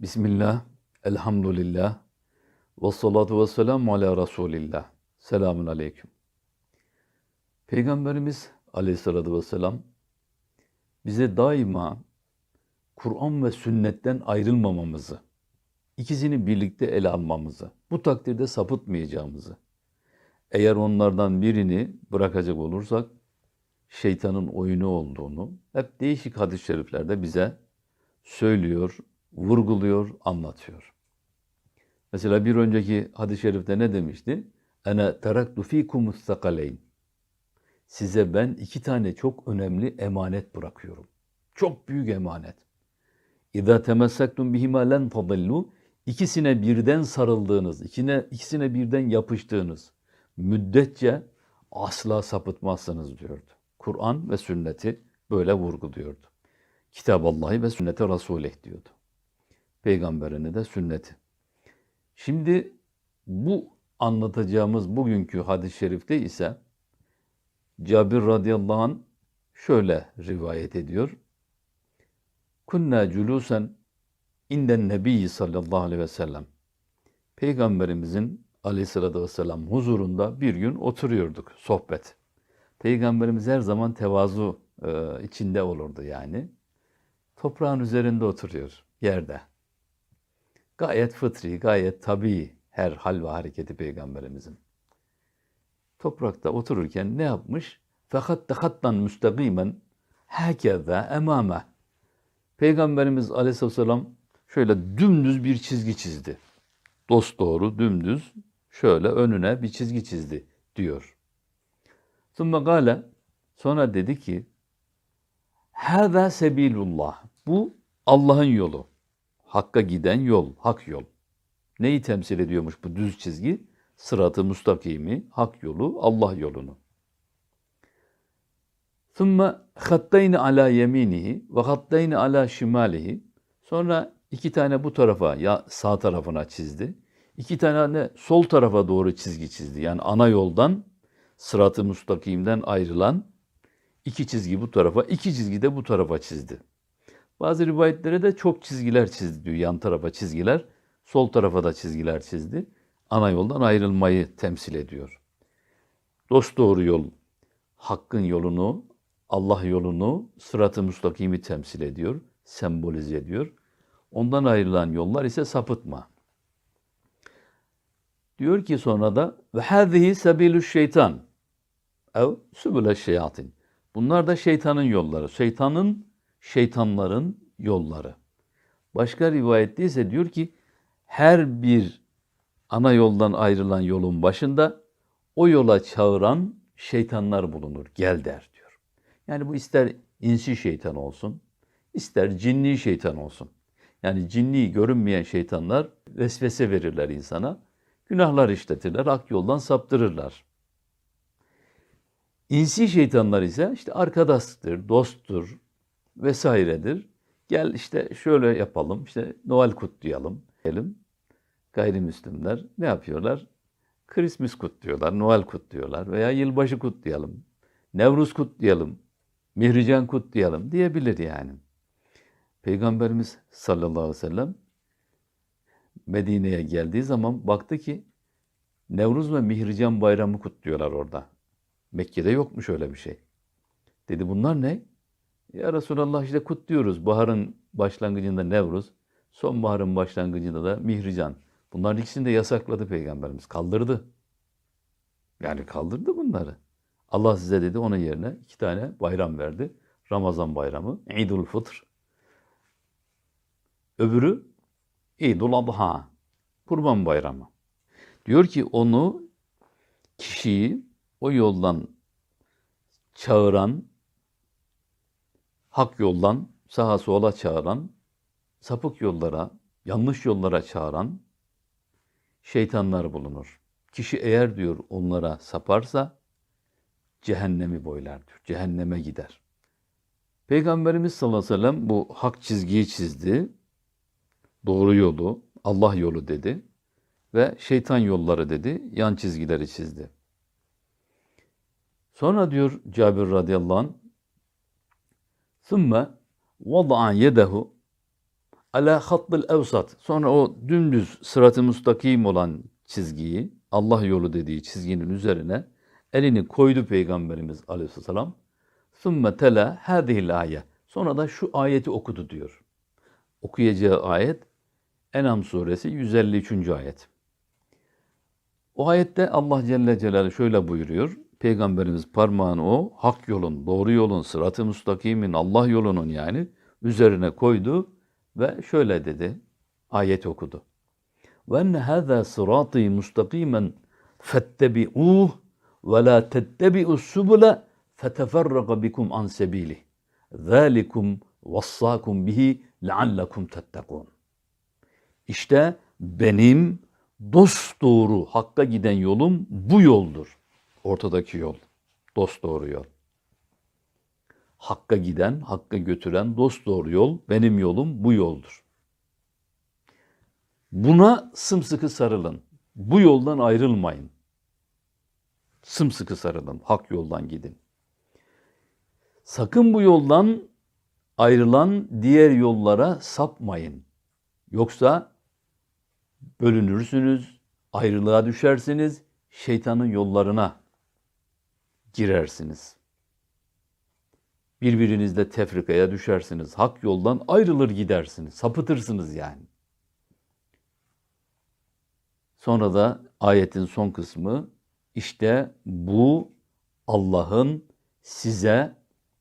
Bismillah, elhamdülillah, ve salatu ve selamu ala Resulillah. Selamun aleyküm. Peygamberimiz aleyhissalatü vesselam bize daima Kur'an ve sünnetten ayrılmamamızı, ikisini birlikte ele almamızı, bu takdirde sapıtmayacağımızı, eğer onlardan birini bırakacak olursak şeytanın oyunu olduğunu hep değişik hadis-i şeriflerde bize söylüyor, vurguluyor, anlatıyor. Mesela bir önceki hadis-i şerifte ne demişti? Ene teraktu fikumus sakaleyn. Size ben iki tane çok önemli emanet bırakıyorum. Çok büyük emanet. İza temessaktum bihima len tadillu. İkisine birden sarıldığınız, ikisine, ikisine birden yapıştığınız müddetçe asla sapıtmazsınız diyordu. Kur'an ve sünneti böyle vurguluyordu. Kitab Allah'ı ve sünnete Resulih diyordu. Peygamberini de sünneti. Şimdi bu anlatacağımız bugünkü hadis-i şerifte ise Cabir radıyallahu anh şöyle rivayet ediyor. Kunna culusen inden nebiyyi sallallahu aleyhi ve sellem. Peygamberimizin aleyhissalatü vesselam huzurunda bir gün oturuyorduk sohbet. Peygamberimiz her zaman tevazu e, içinde olurdu yani. Toprağın üzerinde oturuyor, yerde. Gayet fıtri, gayet tabii her hal ve hareketi Peygamberimizin. Toprakta otururken ne yapmış? Fakat hattan müstakimen hakeza emame. Peygamberimiz aleyhisselam şöyle dümdüz bir çizgi çizdi. Dost doğru dümdüz şöyle önüne bir çizgi çizdi diyor. Sonra gale sonra dedi ki Hâzâ sebilullah. Bu Allah'ın yolu. Hakka giden yol, hak yol. Neyi temsil ediyormuş bu düz çizgi? Sıratı mustakimi, hak yolu, Allah yolunu. ثُمَّ خَطَّيْنِ عَلَى يَم۪ينِهِ وَخَطَّيْنِ عَلَى شِمَالِهِ Sonra iki tane bu tarafa, ya sağ tarafına çizdi. İki tane sol tarafa doğru çizgi çizdi. Yani ana yoldan, sıratı mustakimden ayrılan iki çizgi bu tarafa, iki çizgi de bu tarafa çizdi. Bazı rivayetlere de çok çizgiler çizdi diyor. Yan tarafa çizgiler, sol tarafa da çizgiler çizdi. Ana yoldan ayrılmayı temsil ediyor. Dost doğru yol, hakkın yolunu, Allah yolunu, sırat-ı müstakimi temsil ediyor, sembolize ediyor. Ondan ayrılan yollar ise sapıtma. Diyor ki sonra da ve hâzihi sebilü şeytan ev sübüle şeyatin. Bunlar da şeytanın yolları. Şeytanın, şeytanların yolları. Başka rivayette ise diyor ki her bir ana yoldan ayrılan yolun başında o yola çağıran şeytanlar bulunur. Gel der diyor. Yani bu ister insi şeytan olsun, ister cinni şeytan olsun. Yani cinni görünmeyen şeytanlar vesvese verirler insana. Günahlar işletirler, hak yoldan saptırırlar. İnsi şeytanlar ise işte arkadaştır, dosttur vesairedir. Gel işte şöyle yapalım, işte Noel kutlayalım diyelim. Gayrimüslimler ne yapıyorlar? Christmas kutluyorlar, Noel kutluyorlar veya yılbaşı kutlayalım, Nevruz kutlayalım, Mihrican kutlayalım diyebilir yani. Peygamberimiz sallallahu aleyhi ve sellem Medine'ye geldiği zaman baktı ki Nevruz ve Mihrican bayramı kutluyorlar orada. Mekke'de yokmuş öyle bir şey. Dedi bunlar ne? Ya Resulallah işte kutluyoruz. Baharın başlangıcında Nevruz, sonbaharın başlangıcında da Mihrican. Bunların ikisini de yasakladı Peygamberimiz. Kaldırdı. Yani kaldırdı bunları. Allah size dedi onun yerine iki tane bayram verdi. Ramazan bayramı, İdul Fıtr. Öbürü İdul Adha, Kurban Bayramı. Diyor ki onu kişiyi o yoldan çağıran, hak yoldan sağa sola çağıran, sapık yollara, yanlış yollara çağıran şeytanlar bulunur. Kişi eğer diyor onlara saparsa cehennemi boylar diyor. Cehenneme gider. Peygamberimiz sallallahu aleyhi ve sellem bu hak çizgiyi çizdi. Doğru yolu, Allah yolu dedi ve şeytan yolları dedi, yan çizgileri çizdi. Sonra diyor Cabir radıyallahu anh ثُمَّ وَضَعَ يَدَهُ ala hatbil evsat. Sonra o dümdüz sırat-ı müstakim olan çizgiyi Allah yolu dediği çizginin üzerine elini koydu Peygamberimiz Aleyhisselam. Sümme tela hadihil ayet. Sonra da şu ayeti okudu diyor. Okuyacağı ayet Enam suresi 153. ayet. O ayette Allah Celle Celaluhu şöyle buyuruyor. Peygamberimiz parmağını o hak yolun, doğru yolun, sırat-ı müstakimin, Allah yolunun yani üzerine koydu ve şöyle dedi. Ayet okudu. Ve enne hâzâ sırâtî mustakimen fettebi'ûh ve lâ tettebi'us subule feteferraka bikum an sebîlih. Zâlikum vassâkum bihi leallekum tettekûn. İşte benim dost doğru hakka giden yolum bu yoldur. Ortadaki yol. Dost doğru yol. Hakka giden, hakka götüren dost doğru yol benim yolum bu yoldur. Buna sımsıkı sarılın. Bu yoldan ayrılmayın. Sımsıkı sarılın. Hak yoldan gidin. Sakın bu yoldan ayrılan diğer yollara sapmayın. Yoksa bölünürsünüz, ayrılığa düşersiniz, şeytanın yollarına girersiniz. Birbirinizle tefrikaya düşersiniz. Hak yoldan ayrılır gidersiniz. Sapıtırsınız yani. Sonra da ayetin son kısmı işte bu Allah'ın size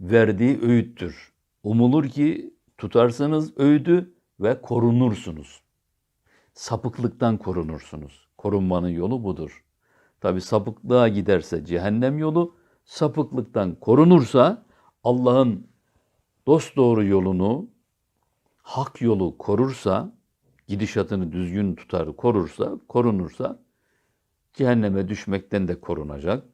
verdiği öğüttür. Umulur ki tutarsanız öğüdü ve korunursunuz. Sapıklıktan korunursunuz. Korunmanın yolu budur. Tabi sapıklığa giderse cehennem yolu, sapıklıktan korunursa Allah'ın dosdoğru yolunu, hak yolu korursa, gidişatını düzgün tutar, korursa, korunursa cehenneme düşmekten de korunacak.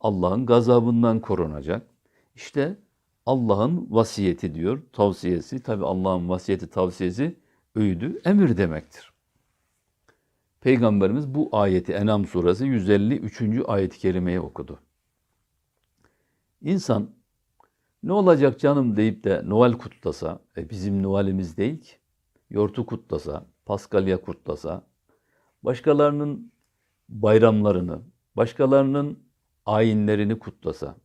Allah'ın gazabından korunacak. İşte Allah'ın vasiyeti diyor, tavsiyesi. Tabi Allah'ın vasiyeti, tavsiyesi, öğüdü, emir demektir. Peygamberimiz bu ayeti Enam suresi 153. ayet-i kerimeyi okudu. İnsan ne olacak canım deyip de Noel kutlasa, e bizim Noel'imiz değil ki, yortu kutlasa, Paskalya kutlasa, başkalarının bayramlarını, başkalarının ayinlerini kutlasa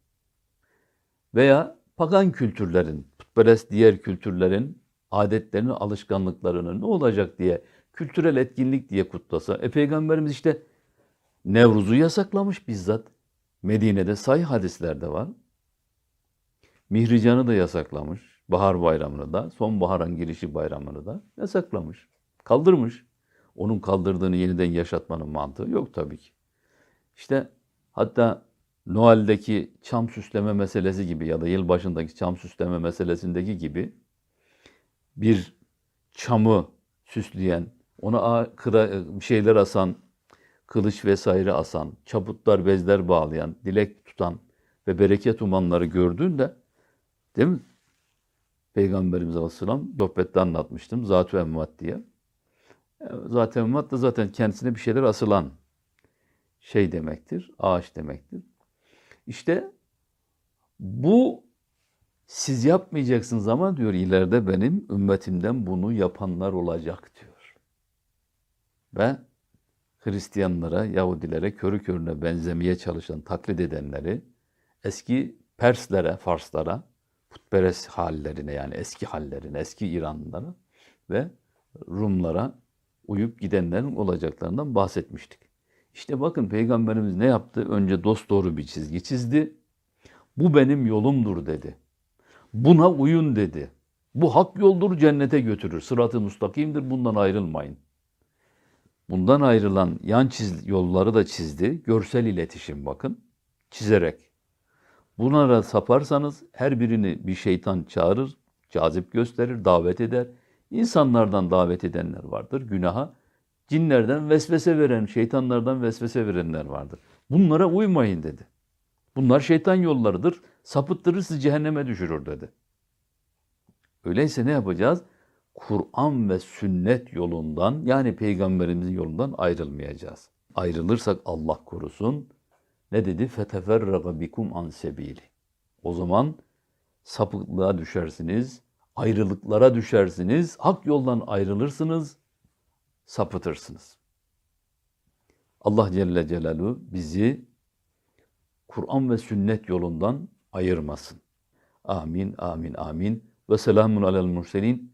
veya pagan kültürlerin, putperest diğer kültürlerin adetlerini, alışkanlıklarını ne olacak diye kültürel etkinlik diye kutlasa. E Peygamberimiz işte Nevruz'u yasaklamış bizzat. Medine'de say hadislerde var. Mihrican'ı da yasaklamış. Bahar bayramını da, sonbaharın girişi bayramını da yasaklamış. Kaldırmış. Onun kaldırdığını yeniden yaşatmanın mantığı yok tabii ki. İşte hatta Noel'deki çam süsleme meselesi gibi ya da yılbaşındaki çam süsleme meselesindeki gibi bir çamı süsleyen, ona kıra, bir şeyler asan, kılıç vesaire asan, çaputlar, bezler bağlayan, dilek tutan ve bereket umanları gördüğünde değil mi? Peygamberimiz Aleyhisselam sohbette anlatmıştım. Zat-ı emmat diye. Zat-ı emmat da zaten kendisine bir şeyler asılan şey demektir, ağaç demektir. İşte bu siz yapmayacaksınız ama diyor ileride benim ümmetimden bunu yapanlar olacak diyor. Ve Hristiyanlara, Yahudilere körü körüne benzemeye çalışan, taklit edenleri eski Perslere, Farslara, putperest hallerine yani eski hallerine, eski İranlılara ve Rumlara uyup gidenlerin olacaklarından bahsetmiştik. İşte bakın Peygamberimiz ne yaptı? Önce dost doğru bir çizgi çizdi. Bu benim yolumdur dedi. Buna uyun dedi. Bu hak yoldur cennete götürür. Sırat-ı mustakimdir bundan ayrılmayın. Bundan ayrılan yan çiz, yolları da çizdi. Görsel iletişim bakın. Çizerek. Bunlara saparsanız her birini bir şeytan çağırır, cazip gösterir, davet eder. İnsanlardan davet edenler vardır günaha. Cinlerden vesvese veren, şeytanlardan vesvese verenler vardır. Bunlara uymayın dedi. Bunlar şeytan yollarıdır. Sapıttırır sizi cehenneme düşürür dedi. Öyleyse ne yapacağız? Kur'an ve sünnet yolundan yani peygamberimizin yolundan ayrılmayacağız. Ayrılırsak Allah korusun ne dedi? Feteferraga bikum an sebili. O zaman sapıklığa düşersiniz, ayrılıklara düşersiniz, hak yoldan ayrılırsınız, sapıtırsınız. Allah Celle Celaluhu bizi Kur'an ve sünnet yolundan ayırmasın. Amin, amin, amin. Ve selamun alel murselin